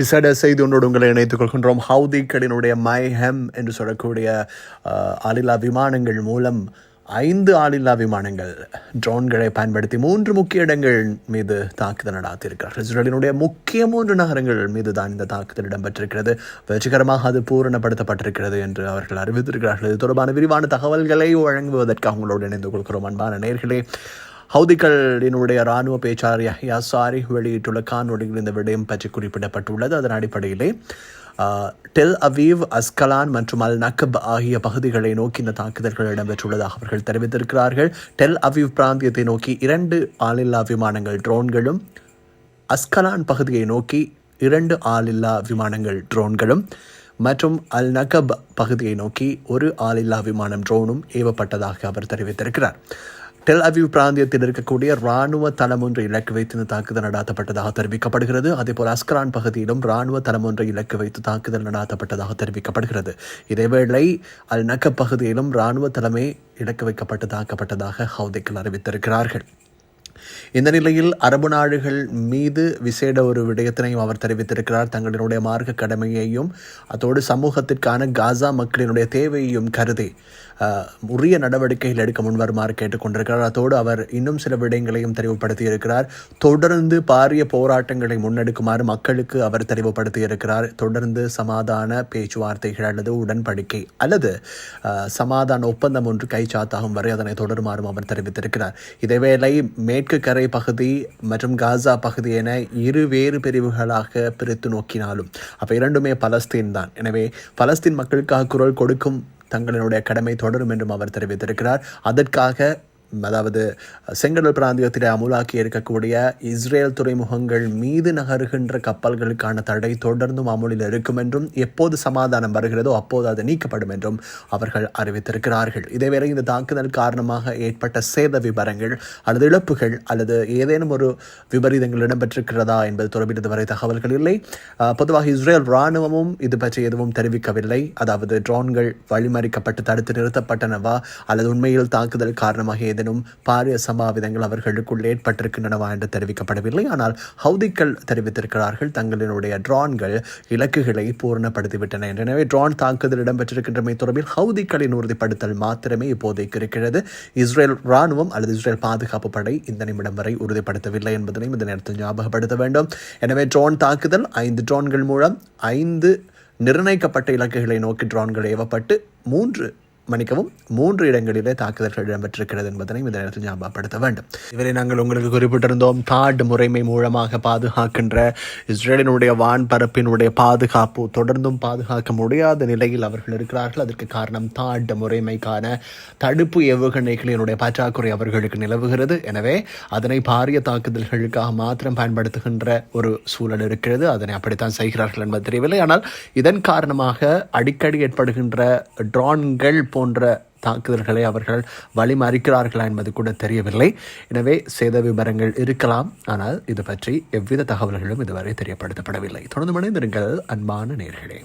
விசேட செய்தி ஒன்றோடு உங்களை இணைத்துக் கொள்கின்றோம். ஹவுதிகளினுடைய மை ஹெம் என்று சொல்லக்கூடிய ஆளில்லா விமானங்கள் மூலம் ஐந்து ஆளில்லா விமானங்கள் ட்ரோன்களை பயன்படுத்தி மூன்று முக்கிய இடங்கள் மீது தாக்குதல் நடாத்தியிருக்கிறார் இஸ்ரேலினுடைய முக்கிய மூன்று நகரங்கள் மீது தான் இந்த தாக்குதல் இடம்பெற்றிருக்கிறது. வெற்றிகரமாக அது பூரணப்படுத்தப்பட்டிருக்கிறது என்று அவர்கள் அறிவித்திருக்கிறார்கள். இது தொடர்பான விரிவான தகவல்களை வழங்குவதற்காக உங்களோடு இணைந்து கொள்கிறோம். அன்பான நேர்களே ஹவுதிகளினுடைய ராணுவ பேச்சாளர் யஹ்யா சாரி வெளியிட்டுள்ள காணொலியில் இந்த விடயம் பற்றி குறிப்பிடப்பட்டுள்ளது. அதன் அடிப்படையிலே டெல் அவீவ் அஸ்கலான் மற்றும் அல் நக்கப் ஆகிய பகுதிகளை நோக்கி இந்த தாக்குதல்கள் இடம்பெற்றுள்ளதாக அவர்கள் தெரிவித்திருக்கிறார்கள். டெல் அவீவ் பிராந்தியத்தை நோக்கி இரண்டு ஆளில்லா விமானங்கள் ட்ரோன்களும் அஸ்கலான் பகுதியை நோக்கி இரண்டு ஆளில்லா விமானங்கள் ட்ரோன்களும் மற்றும் அல் நகப் பகுதியை நோக்கி ஒரு ஆளில்லா விமானம் ட்ரோனும் ஏவப்பட்டதாக அவர் தெரிவித்திருக்கிறார். டெல் அவிவ் பிராந்தியத்தில் இருக்கக்கூடிய ராணுவ தளம் ஒன்று இலக்கு வைத்து தாக்குதல் நடாத்தப்பட்டதாக தெரிவிக்கப்படுகிறது. அதேபோல் அஸ்கரான் பகுதியிலும் ராணுவ தளம் ஒன்றை இலக்கு வைத்து தாக்குதல் நடாத்தப்பட்டதாக தெரிவிக்கப்படுகிறது. இதேவேளை அல் நகப் பகுதியிலும் ராணுவ தலைமை இலக்கு வைக்கப்பட்டு தாக்கப்பட்டதாக ஹவுதிகள் அறிவித்திருக்கிறார்கள். இந்த நிலையில் அரபு நாடுகள் மீது விசேட ஒரு விடயத்தினையும் அவர் தெரிவித்திருக்கிறார். தங்களினுடைய மார்க்க கடமையையும் அதோடு சமூகத்திற்கான காசா மக்களினுடைய தேவையையும் கருதி உரிய நடவடிக்கைகள் எடுக்க முன்வருமாறு கேட்டுக்கொண்டிருக்கிறார். அதோடு அவர் இன்னும் சில விடயங்களையும் தெளிவுபடுத்தி இருக்கிறார் தொடர்ந்து பாரிய போராட்டங்களை முன்னெடுக்குமாறு மக்களுக்கு அவர் தெளிவுபடுத்தி இருக்கிறார் தொடர்ந்து சமாதான பேச்சுவார்த்தைகள் அல்லது உடன்படிக்கை அல்லது சமாதான ஒப்பந்தம் ஒன்று கைச்சாத்தாகும் வரை அதனை தொடருமாறும் அவர் தெரிவித்திருக்கிறார். இதேவேளை மேற்கு கரை பகுதி மற்றும் காசா பகுதி என இரு வேறு பிரிவுகளாக பிரித்து நோக்கினாலும் அப்போ இரண்டுமே பலஸ்தீன் தான். எனவே பலஸ்தீன் மக்களுக்காக குரல் கொடுக்கும் தங்களுடைய கடமை தொடரும் என்றும் அவர் தெரிவித்திருக்கிறார். அதற்காக அதாவது செங்கடல் பிராந்தியத்தில் அமுலாக்கி இருக்கக்கூடிய இஸ்ரேல் துறைமுகங்கள் மீது நகருகின்ற கப்பல்களுக்கான தடை தொடர்ந்தும் அமுலில் இருக்கும் என்றும் எப்போது சமாதானம் வருகிறதோ அப்போது அது நீக்கப்படும் என்றும் அவர்கள் அறிவித்திருக்கிறார்கள். இதேவேளை இந்த தாக்குதல் காரணமாக ஏற்பட்ட சேத விவரங்கள் அல்லது இழப்புகள் அல்லது ஏதேனும் ஒரு விபரீதங்கள் இடம்பெற்றிருக்கிறதா என்பது தொடர்பில் இதுவரை தகவல்கள் இல்லை. பொதுவாக இஸ்ரேல் இராணுவமும் இது பற்றி எதுவும் தெரிவிக்கவில்லை. அதாவது ட்ரோன்கள் வழிமறிக்கப்பட்டு தடுத்து நிறுத்தப்பட்டனவா அல்லது உண்மையில் தாக்குதல் காரணமாக ஏதேனும் பாரிய சமாவிதங்கள் அவர்களுக்குள் ஏற்பட்டிருக்கின்றனவா என்று தெரிவிக்கப்படவில்லை. ஆனால் ஹவுதிக்கள் தெரிவித்திருக்கிறார்கள் தங்களினுடைய ட்ரான்கள் இலக்குகளை பூரணப்படுத்திவிட்டன என்று. எனவே ட்ரான் தாக்குதல் இடம்பெற்றிருக்கின்றமை தொடர்பில் ஹவுதிக்களின் உறுதிப்படுத்தல் மாத்திரமே இப்போதைக்கு இருக்கிறது. இஸ்ரேல் ராணுவம் அல்லது இஸ்ரேல் பாதுகாப்பு படை இந்த நிமிடம் வரை உறுதிப்படுத்தவில்லை என்பதனையும் இந்த நேரத்தில் ஞாபகப்படுத்த வேண்டும். எனவே ட்ரோன் தாக்குதல் ஐந்து ட்ரோன்கள் மூலம் ஐந்து நிர்ணயிக்கப்பட்ட இலக்குகளை நோக்கி ட்ரோன்கள் ஏவப்பட்டு மூன்று மன்னிக்கவும் மூன்று இடங்களிலே தாக்குதல்கள் இடம்பெற்றிருக்கிறது என்பதனை இந்த நேரத்தில் ஞாபகப்படுத்த வேண்டும். இவரை நாங்கள் உங்களுக்கு குறிப்பிட்டிருந்தோம் தாட் முறைமை மூலமாக பாதுகாக்கின்ற இஸ்ரேலினுடைய வான்பரப்பினுடைய பாதுகாப்பு தொடர்ந்தும் பாதுகாக்க முடியாத நிலையில் அவர்கள் இருக்கிறார்கள். அதற்கு காரணம் தாட் முறைமைக்கான தடுப்பு ஏவுகணைகளினுடைய பற்றாக்குறை அவர்களுக்கு நிலவுகிறது. எனவே அதனை பாரிய தாக்குதல்களுக்காக மாத்திரம் பயன்படுத்துகின்ற ஒரு சூழல் இருக்கிறது. அதனை அப்படித்தான் செய்கிறார்கள் என்பது தெரியவில்லை. ஆனால் இதன் காரணமாக அடிக்கடி ஏற்படுகின்ற ட்ரோன்கள் போன்ற தாக்குதல்களை அவர்கள் வழிமறிக்கிறார்களா என்பது கூட தெரியவில்லை. எனவே சேத விவரங்கள் இருக்கலாம். ஆனால் இது பற்றி எவ்வித தகவல்களும் இதுவரை தெரியப்படுத்தப்படவில்லை. தொடர்ந்து மனிதர்கள் அன்பான நேர்களே.